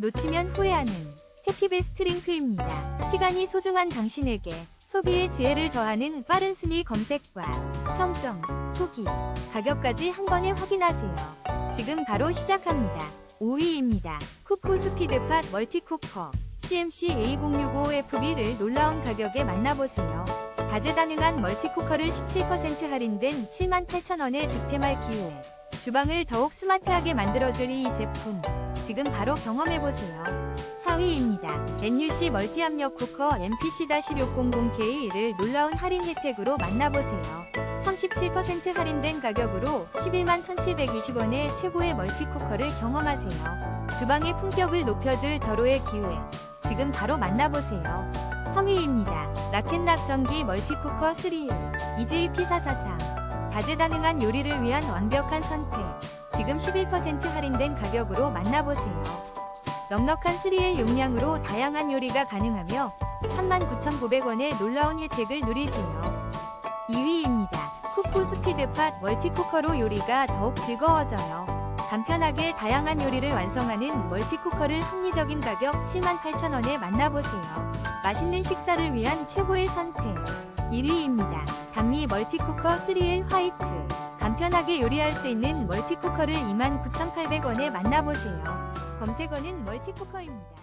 놓치면 후회하는 해피베스트 링크입니다. 시간이 소중한 당신에게 소비의 지혜를 더하는 빠른 순위 검색과 평점, 후기, 가격까지 한 번에 확인하세요. 지금 바로 시작합니다. 5위입니다. 쿠쿠 스피드팟 멀티쿠커 CMC A065FB를 놀라운 가격에 만나보세요. 다재다능한 멀티쿠커를 17% 할인된 78,000원에 득템할 기회. 주방을 더욱 스마트하게 만들어줄 이 제품. 지금 바로 경험해보세요. 4위입니다. NUC 멀티압력 쿠커 MPC-600K를 놀라운 할인 혜택으로 만나보세요. 37% 할인된 가격으로 11만 1,720원의 최고의 멀티쿠커를 경험하세요. 주방의 품격을 높여줄 절호의 기회. 지금 바로 만나보세요. 3위입니다. 라켓락 전기 멀티쿠커 3일 EJP443 다재다능한 요리를 위한 완벽한 선택. 지금 11% 할인된 가격으로 만나보세요. 넉넉한 3L 용량으로 다양한 요리가 가능하며 39,900원의 놀라운 혜택을 누리세요. 2위입니다. 쿠쿠 스피드팟 멀티쿠커로 요리가 더욱 즐거워져요. 간편하게 다양한 요리를 완성하는 멀티쿠커를 합리적인 가격 78,000원에 만나보세요. 맛있는 식사를 위한 최고의 선택. 1위입니다. 단미 멀티쿠커 3L 화이트. 간편하게 요리할 수 있는 멀티쿠커를 29,800원에 만나보세요. 검색어는 멀티쿠커입니다.